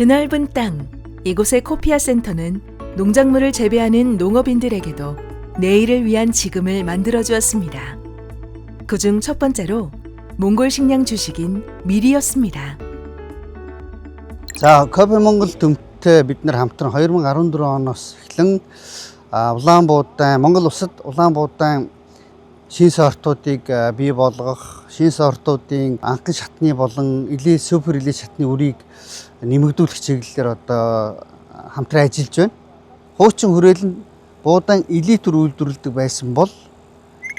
드넓은 땅 이곳의 코피아 센터는 농작물을 재배하는 농업인들에게도 내일을 위한 지금을 만들어 주었습니다. 그중 첫 번째로 몽골 식량 주식인 밀이었습니다. За, Кофе Монгол төмтэй бид нэр хамтран 2014 оноос эхлэн а, Улаанбуудайн Монгол улсад Улаанбуудайн шин сортуудыг а, бий болгох, шин сортуудын анхан шатны болон илээ супер илээ шатны үрийг нэмэгдүүлэх чиглэлээр одоо хамтран ажиллаж байна. Хуучин хүрээлэн буудаан илээ төр үйлдвэрлэдэг байсан бол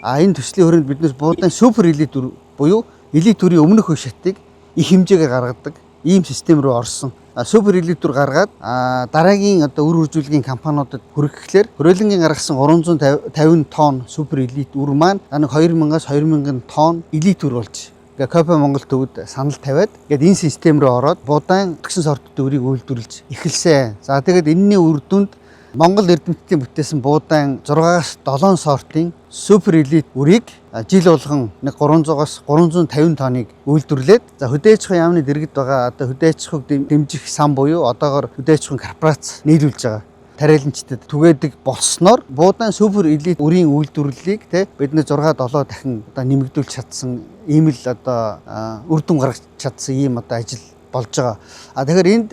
а энэ төслийн хүрээнд биднес буудаан супер илээ төр буюу илээ төрийн өмнөх үе шатыг их хэмжээгээр гаргадаг ийм систем рүү орсон. Супер электр гаргаад дараагийн одоо үр үржүүлгийн компаниудад хүргэхлээр хөрөлөнгийн гаргасан 350 тонн супер элит үр маань нэг 2000-аас 2000 тонн элитр болж ингээ Копа Монгол төвд санал тавиад ингээд энэ систем рүү ороод будаан тэгсэн сортод үрийг үйлдвэрлэж эхэлсэн. За тэгээд энэний үр дүнд Монгол эрдэмтдийн бүтээсэн буудаан 6-аас 7 сортын супер элит үрийг жил болгон нэг 300-аас 350 тонныг үйлдвэрлээд за хөдөө аж ахуйн яамны дэргэд байгаа одоо хөдөө аж ахуйг дэм- дэмжих сан буюу одоогор хөдөө аж ахуйн корпорац нийлүүлж байгаа тариаланчдад түгээдэг болсноор буудаан супер элит үрийн үйлдвэрлэлийг те бид нэ 6 7 дахин одоо нэмэгдүүлж чадсан ийм л одоо үр дүн гаргаж чадсан ийм одоо ажил болж байгаа. А тэгэхээр энд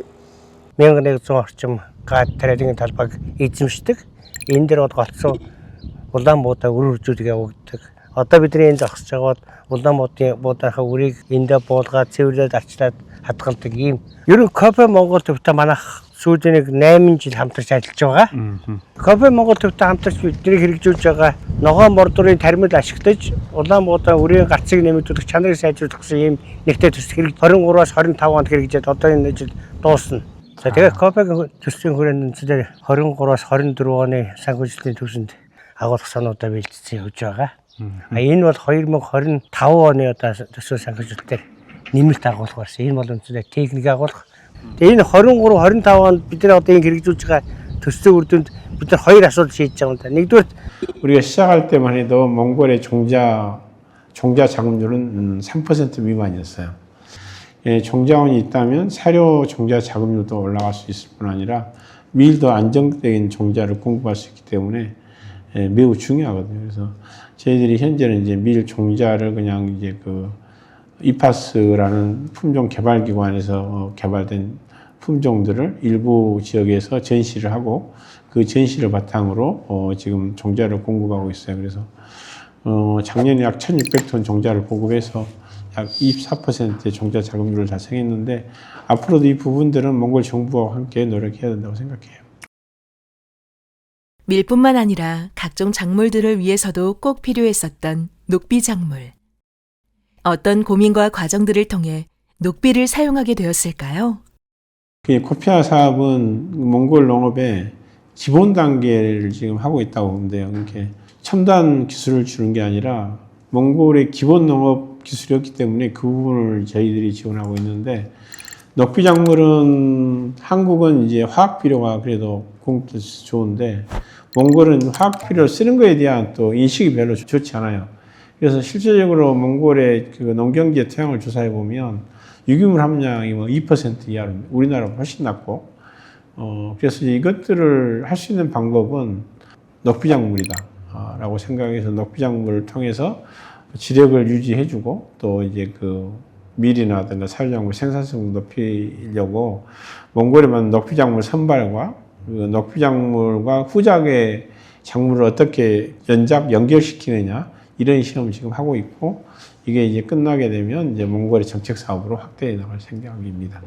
1100 орчим гад тариалангийн талбайг эзэмшдэг. Энэ дээр бол голцсон улаан буудаа үр үржүүлэг явагддаг. Одоо бидний энд зогсож байгаа бол улаан буудын буудаахаа үрийг эндээ буулгаад цэвэрлээд арчлаад хадгалдаг ийм. Ер нь Кофе Монгол төвтэй манайх сүүлийн нэг 8 жил хамтарч ажиллаж байгаа. Кофе Монгол төвтэй хамтарч бидний хэрэгжүүлж байгаа ногоон бордурын тармил ашиглаж улаан буудаа үрийн гарцыг нэмэгдүүлэх чанарыг сайжруулах гэсэн ийм нэгтэй төс хэрэг 23-аас 25 онд хэрэгжээд одоо энэ ажил дуусна. За тэгээд Копегийн төслийн хүрээнд үндэслэр 23-аас 24 оны санхүүжилтийн төвшөнд агуулгах сануудаа бэлдсэн явж байгаа. А энэ бол 2025 оны одоо төсөл санхүүжилтээр нэмэлт агуулга барьсан. Энэ бол үндэслэр техник агуулга. Тэгээ энэ 23 25 онд бид нар одоо энэ хэрэгжүүлж байгаа төслийн үр дүнд бид нар хоёр асуудал шийдэж байгаа юм да. Нэгдүгээр 우리가 시작할 때만 해도 몽골의 종자 종자 자금률은 음, 3% 미만이었어요. 예, 종자원이 있다면 사료 종자 자금률도 올라갈 수 있을 뿐 아니라 밀도 안정적인 종자를 공급할 수 있기 때문에 예, 매우 중요하거든요. 그래서 저희들이 현재는 이제 밀 종자를 그냥 이제 그 이파스라는 품종 개발 기관에서 어, 개발된 품종들을 일부 지역에서 전시를 하고 그 전시를 바탕으로 어, 지금 종자를 공급하고 있어요. 그래서 어, 작년에 약 1,600톤 종자를 보급해서 약 24%의 종자 자금률을 달성했는데 앞으로도 이 부분들은 몽골 정부와 함께 노력해야 된다고 생각해요. 밀뿐만 아니라 각종 작물들을 위해서도 꼭 필요했었던 녹비 작물. 어떤 고민과 과정들을 통해 녹비를 사용하게 되었을까요? 그 코피아 사업은 몽골 농업의 기본 단계를 지금 하고 있다고 보면 돼요. 이렇게 첨단 기술을 주는 게 아니라 몽골의 기본 농업 기술이었기 때문에 그 부분을 저희들이 지원하고 있는데 녹비 작물은 한국은 이제 화학 비료가 그래도 공급돼서 좋은데 몽골은 화학 비료를 쓰는 거에 대한 또 인식이 별로 좋지 않아요. 그래서 실질적으로 몽골의 그 농경지의 토양을 조사해 보면 유기물 함량이 뭐 2% 이하로 우리나라보다 훨씬 낮고 어 그래서 이것들을 할 수 있는 방법은 녹비작물이다라고 생각해서 녹비작물을 통해서 지력을 유지해주고 또 이제 그 밀이나든가 사료작물 생산성 높이려고 몽골에 맞는 녹비작물 선발과 그 녹비작물과 후작의 작물을 어떻게 연잡 연결시키느냐 이런 시험을 지금 하고 있고 이게 이제 끝나게 되면 이제 몽골의 정책 사업으로 확대해 나갈 생각입니다.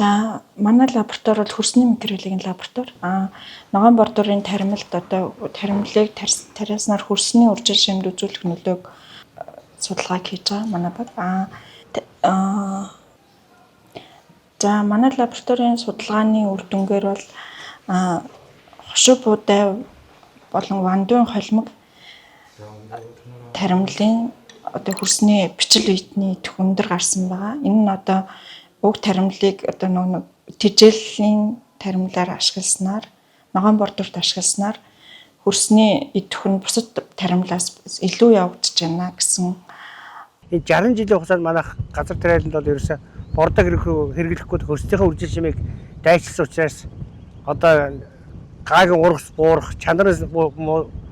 За манай лаборатори бол хөрсний материалын лаборатори. А ногоон бордурын таримлалт одоо таримлыг тариаснаар хөрсний уржил шимд үзүүлэх нөлөөг э, судалгааг хийж байгаа манай баг. А т- а за манай лабораторийн судалгааны үр дүнгээр бол а хошиг буудай болон вандуун холимог таримлын одоо хөрсний бичил үеийн төхөндөр гарсан байгаа. Энэ нь одоо уг таримлыг одоо нэг тижээлийн таримлаар ашигласнаар ногоон бордурт ашигласнаар хөрсний идэх нь бусад таримлаас илүү явагдаж байна гэсэн энэ 60 жилийн хугацаанд манайх газар тариаланд бол ерөөсө бордог хэрэглэхгүй хөрсдийнхээ үржил чимээг дайчилсан учраас одоо гаагийн ургас буурах чанараас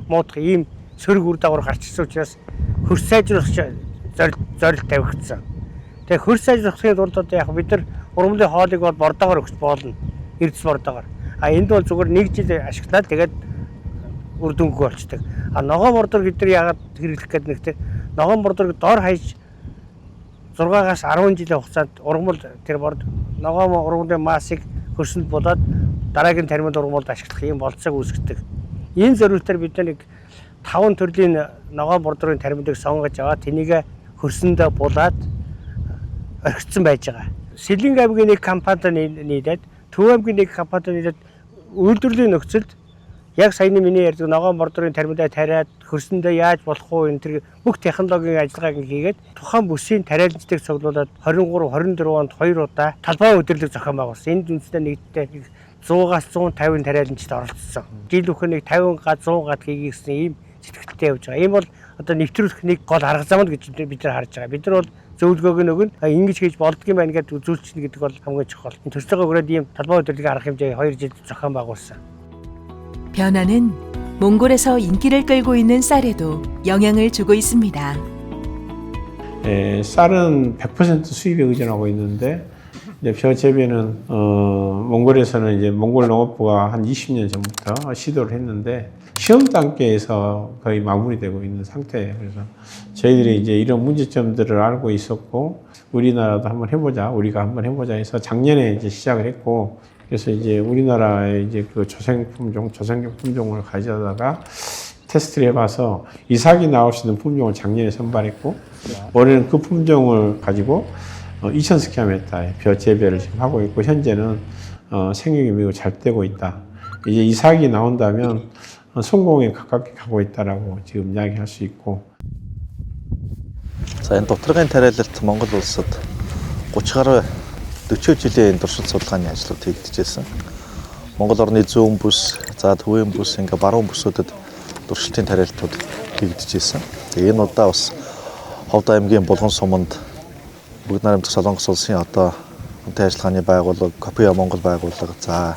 муудах ийм сөрөг үр дагавар гарч ирсэн учраас хөрс сайжруулах зорилт тавигдсан. Тэгээ хөрс сайжруулахын тулд одоо яг бид нар ургамлын хоолыг бол бордоогоор өгч болно. Эрдэс бордоогоор. А энд бол зүгээр нэг жил ашиглаад тэгээд үр дүнгүй болчдөг. А ногоон бордор бид нар яагаад хэрэглэх гэдэг нэгтэй ногоон бордорыг доор хаяж 6-аас 10 жилийн хугацаанд ургамал тэр борд ногоон ургамлын массыг хөрсөнд болоод дараагийн тармид ургамалд ашиглах юм болцоог үүсгдэг. Энэ зорилтоор бид нэг 5 төрлийн ногоон бордорын тармидыг сонгож аваад тэнийг хөрсөндөө булаад орхицсан байж байгаа. Сэлэнг аймгийн нэг компанид нийлээд Төв аймгийн нэг компанид нийлээд үйлдвэрлэлийн нөхцөлд яг саяны миний ярьдаг ногоон бордорын тармидаа тариад хөрсөндөө яаж болох уу энэ төр бүх технологийн ажиллагааг хийгээд тухайн бүсийн тариаланцыг цуглуулад 23 24 онд 2 удаа талбай өдрлөг зохион байгуулсан. Энд үндэсний нэгдтэй нэг 100-аас 150 тариаланчид оролцсон. Жил бүхэн нэг 50 га 100 гад хийгийгсэн ийм сэтгэлтэй явж байгаа. Ийм бол одоо нэвтрүүлэх нэг гол арга зам л гэж бид нар харж байгаа. Бид нар бол зөвлөгөөг нь өгнө. А, Ингэж хийж болдгийм байна гэдээ үзүүлчихнэ гэдэг бол хамгийн чухал. Төсөлгөө өрөөд ийм талбай өдрлөгийг арга хэмжээ 2 жил зохион байгуулсан. 변화는 몽골에서 인기를 끌고 있는 쌀에도 영향을 주고 있습니다. 에, 쌀은 100% 수입에 의존하고 있는데 이제 벼 재배는 어, 몽골에서는 이제 몽골 농업부가 한 20년 전부터 시도를 했는데 시험 단계에서 거의 마무리되고 있는 상태예요. 그래서 저희들이 이제 이런 문제점들을 알고 있었고 우리나라도 한번 해보자, 우리가 한번 해보자 해서 작년에 이제 시작을 했고 그래서 이제 우리나라의 이제 그 조생 품종, 조생종 품종을 가져다가 테스트를 해봐서 이삭이 나올 수 있는 품종을 작년에 선발했고 올해는 그 품종을 가지고 2,000스키아메타의 벼 재배를 지금 하고 있고 현재는 어, 생육이 매우 잘 되고 있다. 이제 이삭이 나온다면 어, 성공에 가깝게 가고 있다라고 지금 이야기할 수 있고 За энэ дутлагын тариалалт Монгол улсад 30 гаруй 40 жилийн туршилт судалгааны ажлууд хийгдчихсэн. Монгол орны зүүн бүс, за төвийн бүс, ингээ баруун бүсүүдэд туршилтын тариалтууд хийгдчихсэн. Тэгээ энэ удаа бас Ховд аймгийн Булган суманд Бүгд найрамдах Солонгос улсын одоо үнэтэй ажиллагааны байгууллага, Копиа Монгол байгууллага, за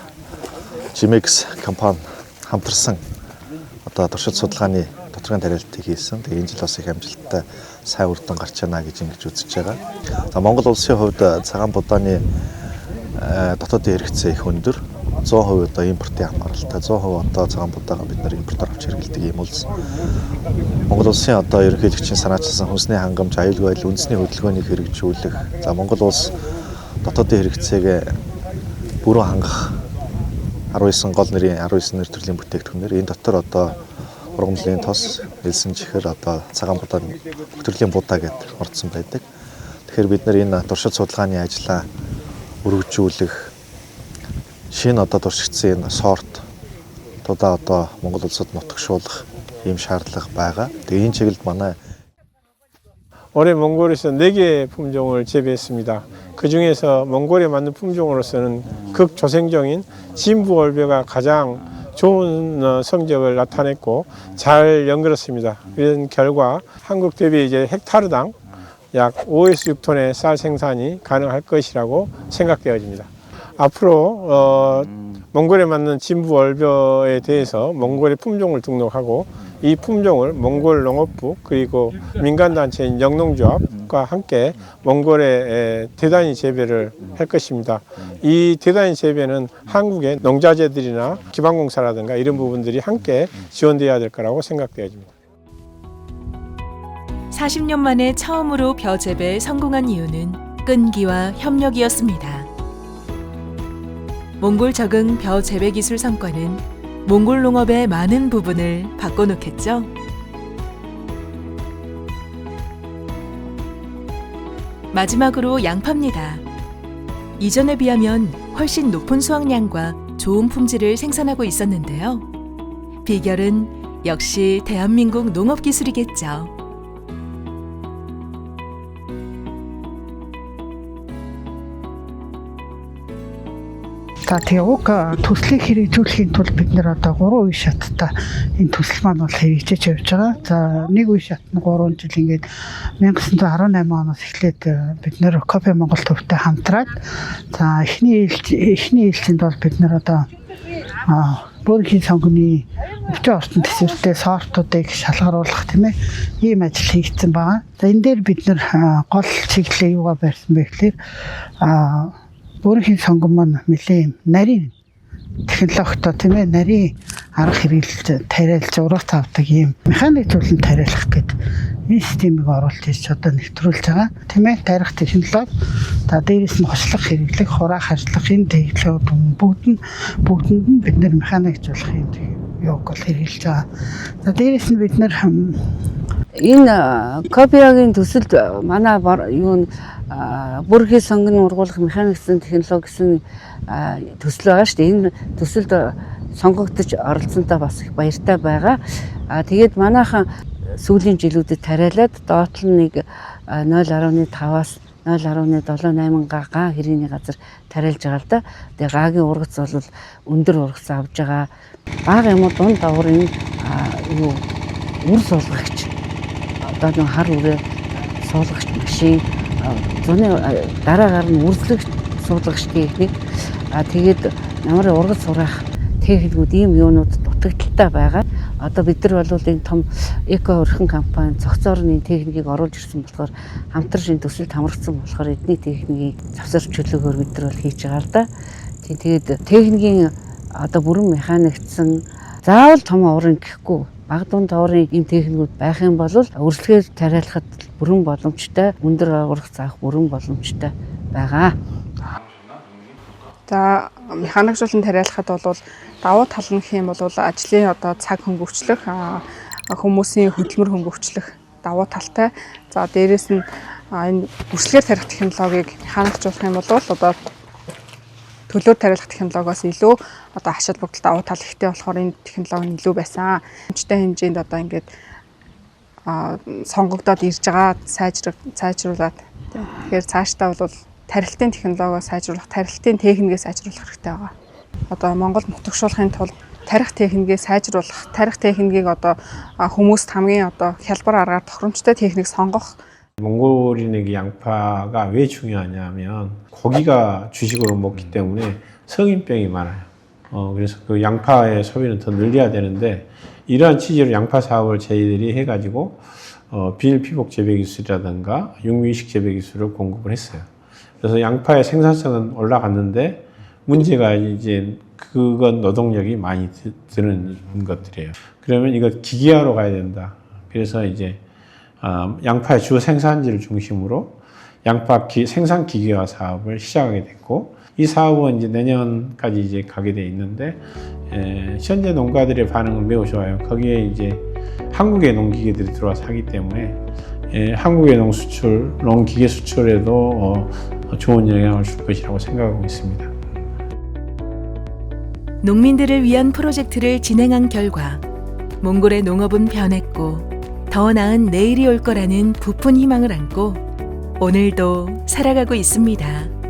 Jimex компани хамтарсан одоо туршилт судалгааны тодорхой тариалтыг хийсэн. Тэгээ энэ жил бас их амжилттай сайн үр дүн гарч байна гэж ингэж үзэж байгаа. За Монгол улсын хувьд цагаан будааны э, дотоодын хэрэгцээ их өндөр. 100% одоо импортын хамааралтай 100% одоо цагаан будаага бид нар импортоор авч хэрэглэдэг юм улс. Монгол улсын одоо ерөнхийлөгчийн санаачилсан хүнсний хангамж, аюулгүй байдал, үндэсний хөдөлгөөнийг хэрэгжүүлэх. За Монгол улс дотоодын хэрэгцээг бүрэн хангах 19 гол нэрийн 19 нэр төрлийн бүтээгдэхүүнээр энэ дотор одоо ургамлын тос, элсэн чихэр одоо цагаан будаа бүх төрлийн будаа гэдээ орцсон байдаг. Тэгэхээр бид нар энэ туршилт судалгааны ажлаа өргөжүүлэх шинэ одоо туршигдсан энэ сорт тудаа одоо Монгол улсад нутагшуулах ийм шаардлага байгаа. Тэгээ энэ чиглэлд манай 올해 몽골에서 4개의 품종을 재배했습니다. 그 중에서 몽골에 맞는 품종으로서는 극조생종인 진부월벼가 가장 좋은 어, 성적을 나타냈고 잘 연결했습니다. 이런 결과 한국 대비 이제 헥타르당 약 5에서 6톤의 쌀 생산이 가능할 것이라고 생각되어집니다. 앞으로 어, 몽골에 맞는 진부 월벼에 대해서 몽골의 품종을 등록하고 이 품종을 몽골 농업부 그리고 민간단체인 영농조합과 함께 몽골에 에, 대단히 재배를 할 것입니다. 이 대단히 재배는 한국의 농자재들이나 기반공사라든가 이런 부분들이 함께 지원돼야 될 거라고 생각되어집니다. 40년 만에 처음으로 벼 재배에 성공한 이유는 끈기와 협력이었습니다. 몽골 적응 벼 재배 기술 성과는 몽골 농업의 많은 부분을 바꿔놓겠죠. 마지막으로 양파입니다. 이전에 비하면 훨씬 높은 수확량과 좋은 품질을 생산하고 있었는데요. 비결은 역시 대한민국 농업 기술이겠죠. За тэгээ уг төслийг хэрэгжүүлэхийн тулд бид нэр одоо 3 үе шаттай энэ төсөл маань бол хэрэгжиж явж байгаа. За нэг үе шат нь 3 жил ингээд 1918 оноос эхлээд бид нэр Копи Монгол төвтэй хамтраад за эхний эхний ээлжинд бол бид нэр одоо бүрхийн сонгоны өвчин орчин төсвөртэй сортуудыг шалгаруулах тийм ээ ийм ажил хийгдсэн байгаа. За энэ дээр бид нэр гол чиглэлээ юугаар барьсан бэ гэхээр а бүрхийн сонгон маань нэлээд нарийн технологитой тийм ээ нарийн арга хэрэглэж тариалж урах тавдаг ийм механик зүйлэн тариалах гэдэг энэ системийг оруулж ирж одоо нэвтрүүлж байгаа. Тийм ээ тарих технологи за дээрэс нь хослох хэрэглэх хураах харьцлах энэ технологиуд бүгд нь бүгдэнд нь бид нэр механикжуулах юм юуг бол хэрэглэж байгаа. За дээрэс нь бид нэр энэ копиагийн төсөлд манай бор- юу н бүрхий сонгон ургуулах механиксэн технологи гэсэн а, төсөл байгаа шүү дээ. Энэ төсөлд сонгогдож оролцсонтой бас их баяртай байгаа. А тэгээд манайхан сүүлийн жилүүдэд тариалаад доотлол нэг а, 0.5-аас 0.78 га хэрийний газар тариалж байгаа л да. Тэгээ гагийн ургац бол өндөр ургац авж байгаа. Бага юм уу дунд даврын юу үр суулгагч одоо нэг хар үрээ суулгагч машин зуны дараагаар нь үрслэгч суулгагч техник а тэгээд намарын ургац сураах техникүүд ийм юунууд дутагдaltaй байгаа. Одоо бид нар бол энэ том эко өрхөн компани цогцоор нь энэ техникийг оруулж ирсэн болохоор хамтран шин төсөлд хамрагдсан болохоор эдний техникийг завсар чөлөөгөөр бид нар бол хийж байгаа л да. Тэгээд техникийн одоо бүрэн механикцсан заавал том оврын гэхгүй баг дунд оврын ийм техникүүд байх юм бол өрсөлдөө тариалахад бүрэн боломжтой өндөр урах заах бүрэн боломжтой байгаа. За механикжуулан тариалахад бол давуу тал нь юм бол ажлын одоо цаг хөнгөвчлөх хүмүүсийн хөдөлмөр хөнгөвчлөх давуу талтай. За дээрэс нь энэ үрслэгээр тарих технологиг механикжуулах юм бол одоо төлөөр тариалах технологиос илүү одоо ашиг бүгдэл давуу тал ихтэй болохоор энэ технологи нь илүү байсан. Хэмжтэй хэмжээнд одоо ингээд а сонгогдоод ирж байгаа сайжрах сайжруулад тэгэхээр цаашдаа бол тарилтын технологио сайжруулах, тарилтын техникээ сайжруулах хэрэгтэй байгаа. Одоо Монгол нутагшуулахын тулд тарих техникээ сайжруулах, тарих техникийг одоо хүмүүст хамгийн одоо хялбар аргаар тохиромжтой техник сонгох 몽골인에게 양파가 왜 중요하냐면 고기가 주식으로 먹기 때문에 성인병이 많아요. 어, 그래서 그 양파의 소비는 더 늘려야 되는데 이러한 취지로 양파 사업을 저희들이 해가지고 어, 비닐 피복 재배 기술이라든가 육미식 재배 기술을 공급을 했어요. 그래서 양파의 생산성은 올라갔는데 문제가 이제 그건 노동력이 많이 드- 드는 것들이에요. 그러면 이거 기계화로 가야 된다. 그래서 이제 아, 양파의 주 생산지를 중심으로 양파 기- 생산 기계화 사업을 시작하게 됐고 이 사업은 이제 내년까지 이제 가게 돼 있는데 에, 현재 농가들의 반응은 매우 좋아요. 거기에 이제 한국의 농기계들이 들어와서 하기 때문에 에, 한국의 농 수출, 농 기계 수출에도 어, 좋은 영향을 줄 것이라고 생각하고 있습니다. 농민들을 위한 프로젝트를 진행한 결과 몽골의 농업은 변했고 더 나은 내일이 올 거라는 부푼 희망을 안고 오늘도 살아가고 있습니다.